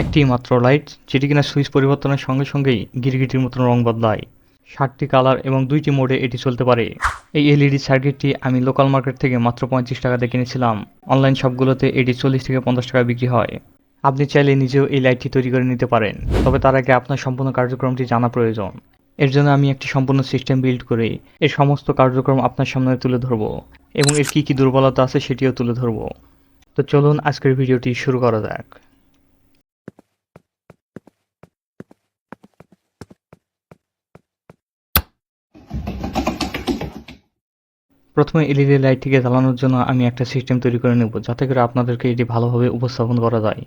একটি মাত্র লাইট যেটি কিনা সুইচ পরিবর্তনের সঙ্গে সঙ্গেই গিরগিটির মতন রং বদলায়। ষাটটি কালার এবং দুইটি মোডে এটি চলতে পারে। এই এলইডি সার্কিটটি আমি লোকাল মার্কেট থেকে মাত্র পঁয়ত্রিশ টাকাতে কিনেছিলাম। অনলাইন শপগুলোতে এটি চল্লিশ থেকে পঞ্চাশ টাকা বিক্রি হয়। আপনি চাইলে নিজেও এই লাইটটি তৈরি করে নিতে পারেন। তবে তার আগে আপনার সম্পূর্ণ কার্যক্রমটি জানা প্রয়োজন। এর জন্য আমি একটি সম্পূর্ণ সিস্টেম বিল্ড করে এর সমস্ত কার্যক্রম আপনার সামনে তুলে ধরব এবং এর কী কী দুর্বলতা আছে সেটিও তুলে ধরব। তো চলুন আজকের ভিডিওটি শুরু করা যাক। প্রথমে এলইডি লাইটটিকে জ্বালানোর জন্য আমি একটা সিস্টেম তৈরি করে নেব যাতে করে আপনাদেরকে এটি ভালোভাবে উপস্থাপন করা যায়।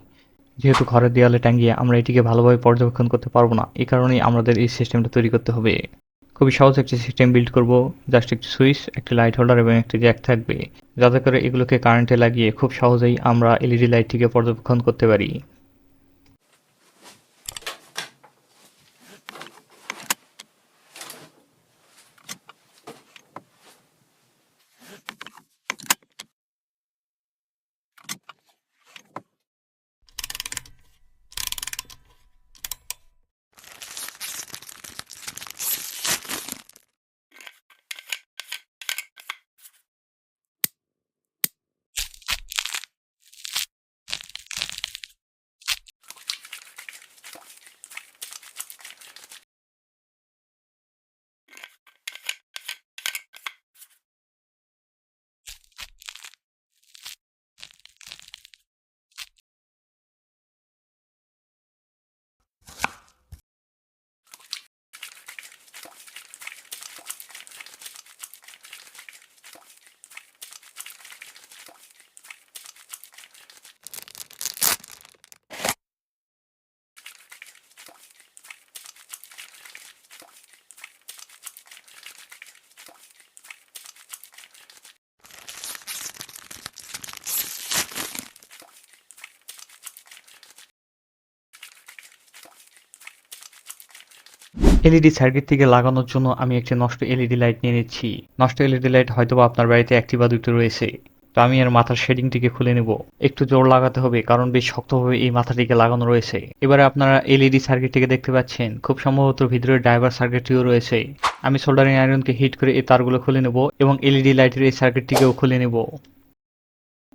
যেহেতু ঘরের দেওয়ালে টাঙ্গিয়ে আমরা এটিকে ভালোভাবে পর্যবেক্ষণ করতে পারব না, এই কারণেই আমাদের এই সিস্টেমটা তৈরি করতে হবে। খুবই সহজ একটি সিস্টেম বিল্ড করব, জাস্ট একটি সুইচ, একটি লাইট হোল্ডার এবং একটি জ্যাক থাকবে। যাতে করে এগুলোকে কারেন্টে লাগিয়ে খুব সহজেই আমরা এলইডি লাইটটিকে পর্যবেক্ষণ করতে পারি। এলইডি সার্কিট থেকে লাগানোর জন্য আমি একটি নষ্ট এলইডি লাইট নিয়ে নিচ্ছি। নষ্ট এলইডি লাইট হয়তোবা আপনার বাড়িতে একটি বা দুটো রয়েছে। তো আমি এর মাথার শেডিংটিকে খুলে নেব। একটু জোর লাগাতে হবে, কারণ বেশ শক্তভাবে এই মাথাটিকে লাগানো রয়েছে। এবারে আপনারা এলইডি সার্কিটটিকে দেখতে পাচ্ছেন। খুব সম্ভবত ভিতরে ড্রাইভার সার্কিটটিও রয়েছে। আমি সোল্ডারিং আয়রনকে হিট করে এই তারগুলো খুলে নেব এবং এলইডি লাইটের এই সার্কিটটিকেও খুলে নেব।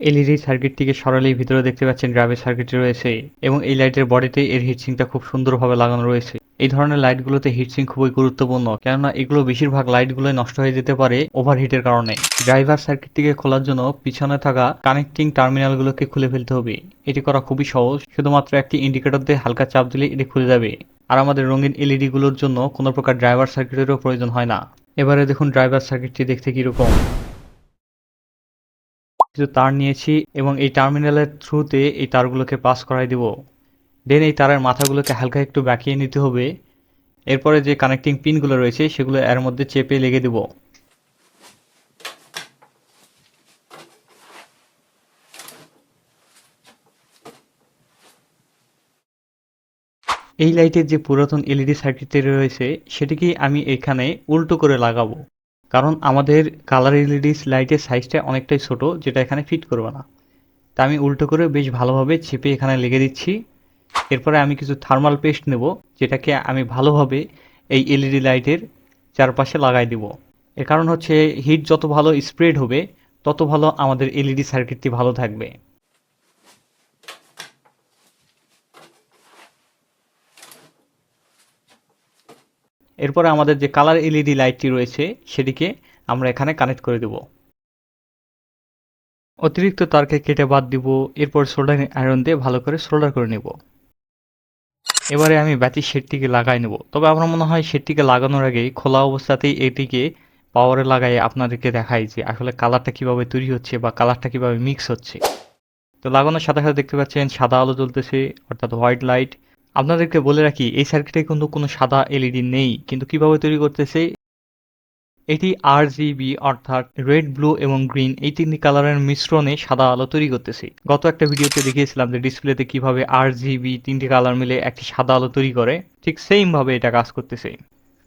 এলইডি সার্কিটটিকে সরালেই ভিতরে দেখতে পাচ্ছেন ড্রাইভার সার্কিটটি রয়েছে এবং এই লাইটের বডিতে এর হিটসিংটা খুব সুন্দরভাবে লাগানো রয়েছে। এই ধরনের লাইটগুলোতে হিটসিং খুবই গুরুত্বপূর্ণ, কেননা এগুলো বেশিরভাগ লাইটগুলো নষ্ট হয়ে যেতে পারে ওভারহিটের কারণে। ড্রাইভার সার্কিটটিকে খোলার জন্য পিছনে থাকা কানেক্টিং টার্মিনালগুলোকে খুলে ফেলতে হবে। এটি করা খুবই সহজ, শুধুমাত্র একটি ইন্ডিকেটর দিয়ে হালকা চাপ দিলে এটি খুলে যাবে। আর আমাদের রঙিন এলইডি গুলোর জন্য কোনো প্রকার ড্রাইভার সার্কিটেরও প্রয়োজন হয় না। এবারে দেখুন ড্রাইভার সার্কিটটি দেখতে কীরকম। কিছু তার নিয়েছি এবং এই টার্মিনালের থ্রুতে এই তারগুলোকে পাস করাই দিব। দেন এই তারের মাথাগুলোকে হালকা একটু বাঁকিয়ে নিতে হবে। এরপরে যে কানেক্টিং পিনগুলো রয়েছে, সেগুলো এর মধ্যে চেপে লেগে দেব। এই লাইটের যে পুরাতন এলইডি সার্কিটটি রয়েছে, সেটিকেই আমি এখানে উল্টো করে লাগাবো। কারণ আমাদের কালার এলইডি লাইটের সাইজটা অনেকটাই ছোট, যেটা এখানে ফিট করবে না। তা আমি উল্টো করে বেশ ভালোভাবে চেপে এখানে লেগে দিচ্ছি। এরপরে আমি কিছু থার্মাল পেস্ট নেব, যেটাকে আমি ভালোভাবে এই এলইডি লাইটের চারপাশে লাগাই দিব। এর কারণ হচ্ছে হিট যত ভালো স্প্রেড হবে, তত ভালো আমাদের এলইডি সার্কিটটি ভালো থাকবে। এরপরে আমাদের যে কালার এলইডি লাইটটি রয়েছে, সেটিকে আমরা এখানে কানেক্ট করে দেব। অতিরিক্ত তারকে কেটে বাদ দিব, এরপর সোল্ডার আয়রন দিয়ে ভালো করে সোল্ডার করে নেব। এবারে আমি ব্যাটির শেডটিকে লাগাই নেব। তবে আমার মনে হয় শেডটিকে লাগানোর আগে খোলা অবস্থাতেই এটিকে পাওয়ারে লাগাই আপনাদেরকে দেখাই যে আসলে কালারটা কীভাবে তৈরি হচ্ছে বা কালারটা কীভাবে মিক্স হচ্ছে। তো লাগানোর সাথে সাথে দেখতে পাচ্ছেন সাদা আলো জ্বলতেছে, অর্থাৎ হোয়াইট লাইট আপনাদেরকে বলে রাখি, এই সার্কিটে কিন্তু কোনো সাদা এলইডি নেই, কিন্তু কীভাবে তৈরি করতেছে? এটি আর জিবি অর্থাৎ রেড ব্লু এবং গ্রিন এই তিনটি কালারের মিশ্রণে সাদা আলো তৈরি করতেছে। গত একটা ভিডিওতে দেখিয়েছিলাম যে ডিসপ্লেতে কীভাবে আর জিবি তিনটি কালার মিলে একটি সাদা আলো তৈরি করে, ঠিক সেম ভাবে এটা কাজ করতেছে।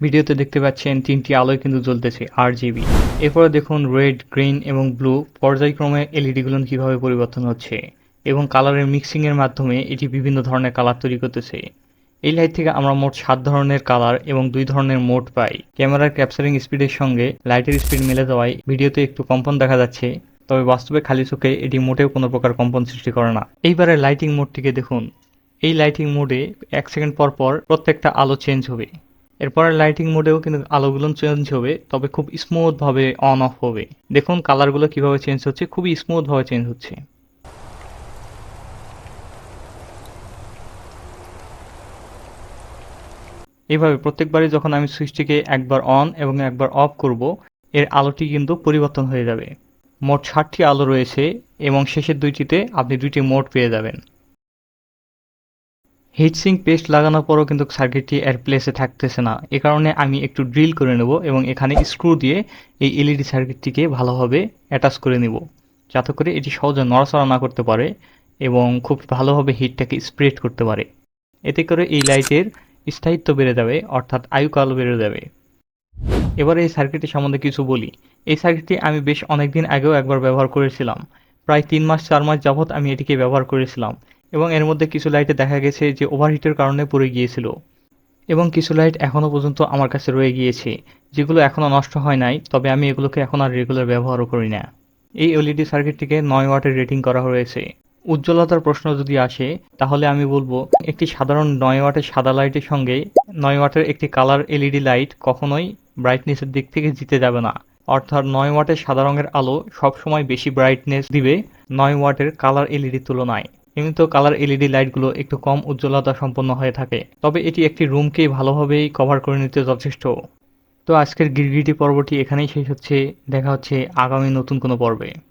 ভিডিওতে দেখতে পাচ্ছেন তিনটি আলোয় কিন্তু জ্বলতেছে আর জিবি এরপরে দেখুন রেড গ্রিন এবং ব্লু পর্যায়ক্রমে এলইডি গুলো কীভাবে পরিবর্তন হচ্ছে। এবং কালারের মিক্সিংয়ের মাধ্যমে এটি বিভিন্ন ধরনের কালার তৈরি করতেছে। এই লাইট থেকে আমরা মোট সাত ধরনের কালার এবং দুই ধরনের মোড পাই। ক্যামেরার ক্যাপচারিং স্পিডের সঙ্গে লাইটের স্পিড মিলে যাওয়ায় ভিডিওতে একটু কম্পন দেখা যাচ্ছে, তবে বাস্তবে খালি চোখে এটি মোটেও কোনো প্রকার কম্পন সৃষ্টি করে না। এইবারে লাইটিং মোডটিকে দেখুন। এই লাইটিং মোডে এক সেকেন্ড পর পর প্রত্যেকটা আলো চেঞ্জ হবে। এরপরে লাইটিং মোডেও কিন্তু আলোগুলো চেঞ্জ হবে, তবে খুব স্মুথভাবে অন অফ হবে। দেখুন, কালারগুলো কীভাবে চেঞ্জ হচ্ছে, খুবই স্মুথভাবে চেঞ্জ হচ্ছে। এইভাবে প্রত্যেকবারই যখন আমি সুইচটিকে একবার অন এবং একবার অফ করব, এর আলোটি কিন্তু পরিবর্তন হয়ে যাবে। মোট ষাটটি আলো রয়েছে এবং শেষের দুইটিতে আপনি দুইটি মোড পেয়ে যাবেন। হিটসিং পেস্ট লাগানোর পরও কিন্তু সার্কিটটি এর প্লেসে থাকতেছে না। এ কারণে আমি একটু ড্রিল করে নেব এবং এখানে স্ক্রু দিয়ে এই এলইডি সার্কিটটিকে ভালোভাবে অ্যাটাচ করে নেব, যাতে করে এটি সহজে নড়াচড়া না করতে পারে এবং খুব ভালোভাবে হিটটাকে স্প্রেড করতে পারে। এতে করে এই লাইটের স্থায়িত্ব বেড়ে যাবে, অর্থাৎ আয়ুকাল বেড়ে যাবে। এবার এই সার্কিটটি সম্বন্ধে কিছু বলি। এই সার্কিটটি আমি বেশ অনেকদিন আগেও একবার ব্যবহার করেছিলাম। প্রায় তিন মাস, চার মাস যাবৎ আমি এটিকে ব্যবহার করেছিলাম এবং এর মধ্যে কিছু লাইটে দেখা গেছে যে ওভারহিটের কারণে পড়ে গিয়েছিল এবং কিছু লাইট এখনও পর্যন্ত আমার কাছে রয়ে গিয়েছে, যেগুলো এখনও নষ্ট হয় নাই, তবে আমি এগুলোকে এখন আর রেগুলার ব্যবহারও করি না। এই এলইডি সার্কিটটিকে নয় ওয়াটের রেটিং করা হয়েছে। উজ্জ্বলতার প্রশ্ন যদি আসে, তাহলে আমি বলব, একটি সাধারণ নয় ওয়াটের সাদা লাইটের সঙ্গে নয় ওয়াটের একটি কালার এলইডি লাইট কখনোই ব্রাইটনেসের দিক থেকে জিতে যাবে না। অর্থাৎ নয় ওয়াটের সাদা রঙের আলো সবসময় বেশি ব্রাইটনেস দিবে নয় ওয়াটের কালার এলইডির তুলনায়। এমনিতেও কালার এলইডি লাইটগুলো একটু কম উজ্জ্বলতা সম্পন্ন হয়ে থাকে। তবে এটি একটি রুমকে ভালোভাবেই কভার করে নিতে যথেষ্ট। তো আজকের গিরগিটি পর্বটি এখানেই শেষ হচ্ছে। দেখা হচ্ছে আগামী নতুন কোনো পর্বে।